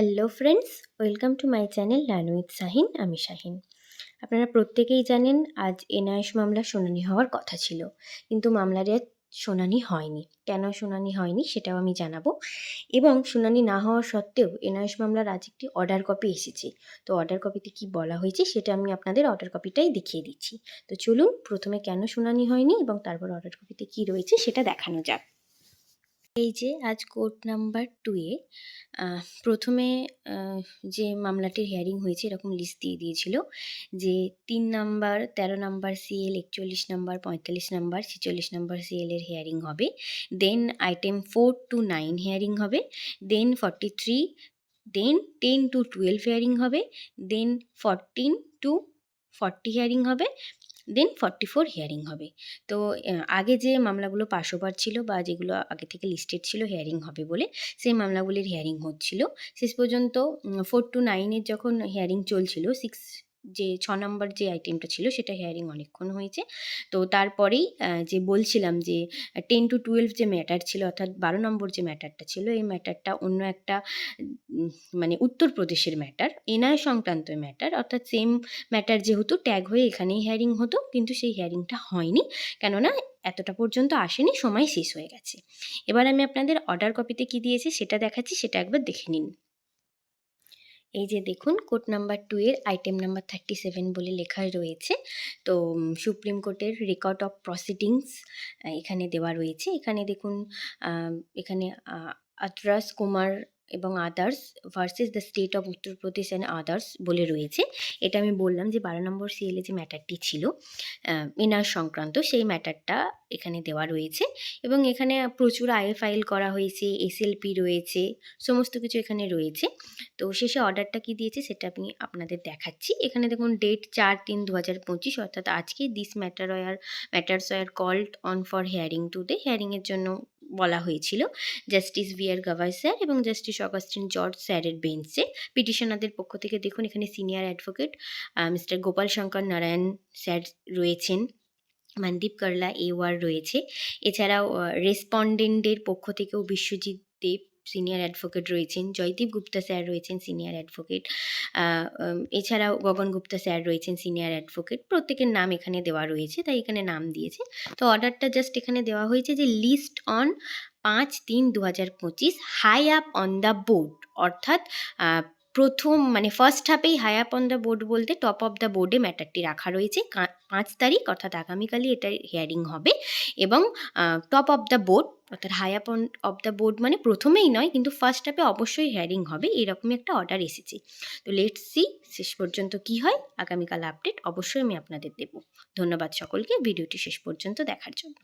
Hello friends welcome to my channel learn Shahin আমি শাহিন আপনারা প্রত্যেকেই জানেন, আজ এনআইএস মামলা শুনানি হওয়ার কথা ছিল, কিন্তু মামলার শুনানি হয়নি। কেন শুনানি হয়নি সেটাও আমি জানাব। এবং শুনানি না হওয়া সত্ত্বেও এনআইএস মামলার আজ একটি অর্ডার কপি এসেছে। তো অর্ডার কপিতে কি বলা হয়েছে সেটা আমি আপনাদের অর্ডার কপিটাই দেখিয়ে দিচ্ছি। তো চলুন, প্রথমে কেন শুনানি হয়নি এবং তারপর অর্ডার কপিতে কি রয়েছে সেটা দেখানো যাক। এই যে আজ কোর্ট নাম্বার টুয়ে প্রথমে যে মামলাটির হিয়ারিং হয়েছে এরকম লিস্ট দিয়ে দিয়েছিল যে তিন নাম্বার, তেরো নাম্বার সিএল একচল্লিশ নাম্বার, পঁয়তাল্লিশ নাম্বার, ছেচল্লিশ নাম্বার সিএল এর হিয়ারিং হবে। Then item four to nine hearing হবে। Then forty three then ten to twelve hearing হবে। Then fourteen to forty hearing হবে। দেন ফর্টি ফোর হিয়ারিং হবে। তো আগে যে মামলাগুলো পাশ ওভার ছিল বা যেগুলো আগে থেকে লিস্টেড ছিল হিয়ারিং হবে বলে, সেই মামলাগুলির হিয়ারিং হচ্ছিল। শেষ পর্যন্ত ফোর টু নাইনের যখন হিয়ারিং চলছিল সিক্স যে ছ নম্বর যে আইটেমটা ছিল সেটা হিয়ারিং অনেকক্ষণ হয়েছে। তো তারপরেই যে বলছিলাম যে টেন টু টুয়েলভ যে ম্যাটার ছিল অর্থাৎ বারো নম্বর যে ম্যাটারটা ছিল, এই ম্যাটারটা অন্য একটা মানে উত্তরপ্রদেশের ম্যাটার এনআই সংক্রান্ত ম্যাটার অর্থাৎ সেম ম্যাটার যেহেতু ট্যাগ হয়ে এখানেই হিয়ারিং হতো, কিন্তু সেই হিয়ারিংটা হয়নি। কেননা এতটা পর্যন্ত আসেনি, সময় শেষ হয়ে গেছে। এবার আমি আপনাদের অর্ডার কপিতে কি দিয়েছি সেটা দেখাচ্ছি, সেটা একবার দেখে নিন। এই যে দেখুন কোর্ট নাম্বার টু এর আইটেম নাম্বার থার্টি সেভেন বলে লেখা রয়েছে। তো সুপ্রিম কোর্টের রেকর্ড অফ প্রসিডিংস এখানে দেওয়া রয়েছে। এখানে দেখুন এখানে আদ্রাস কুমার এবং others versus the state of Uttar Pradesh and others বলে রয়েছে। এটা আমি বললাম যে বারো নম্বর সিএলে যে ম্যাটারটি ছিল ইনার সংক্রান্ত, সেই ম্যাটারটা এখানে দেওয়া রয়েছে। এবং এখানে প্রচুর আয়ে ফাইল করা হয়েছে এসএলপি রয়েছে, সমস্ত কিছু এখানে রয়েছে। তো শেষে অর্ডারটা কি দিয়েছে সেটা আমি আপনাদের দেখাচ্ছি। এখানে দেখুন ডেট চার তিন দু হাজার পঁচিশ, অর্থাৎ আজকে this matter were matters were called on for hearing to today হেয়ারিংয়ের জন্য বলা হয়েছিল। Justice V R Gavai sir এবং জাস্টিস অগাস্টিন জর্জ স্যারের বেঞ্চে পিটিশনারদের পক্ষ থেকে দেখুন, এখানে senior advocate mister Gopal Shankar Narayan sir রয়েছেন। মনদীপ কারলা এওয়ার ওয়ার রয়েছে। এছাড়াও রেসপন্ডেন্টের পক্ষ থেকেও বিশ্বজিৎ দেব সিনিয়র অ্যাডভোকেট রয়েছেন, জয়দীপ গুপ্তা স্যার রয়েছেন সিনিয়র অ্যাডভোকেট এছাড়াও গগন গুপ্তা স্যার রয়েছেন সিনিয়র অ্যাডভোকেট প্রত্যেকের নাম এখানে দেওয়া রয়েছে, তাই এখানে নাম দিয়েছে। তো অর্ডারটা জাস্ট এখানে দেওয়া হয়েছে যে লিস্ট অন পাঁচ তিন দু হাজার পঁচিশ high up on the board অর্থাৎ প্রথম মানে first হাফেই high up on the board বলতে টপ অফ দ্য বোর্ডে ম্যাটারটি রাখা রয়েছে। পাঁচ তারিখ, অর্থাৎ আগামীকালই এটার হিয়ারিং হবে এবং টপ অফ দ্য বোর্ড অর্থাৎ high up on of the board মানে প্রথমেই নয়, কিন্তু ফার্স্ট হাফে অবশ্যই হিয়ারিং হবে। এরকমই একটা অর্ডার এসেছে। তো লেটস সি শেষ পর্যন্ত কি হয়? আগামীকাল আপডেট অবশ্যই আমি আপনাদের দেব। ধন্যবাদ সকলকে। ভিডিওটি শেষ পর্যন্ত দেখার জন্য।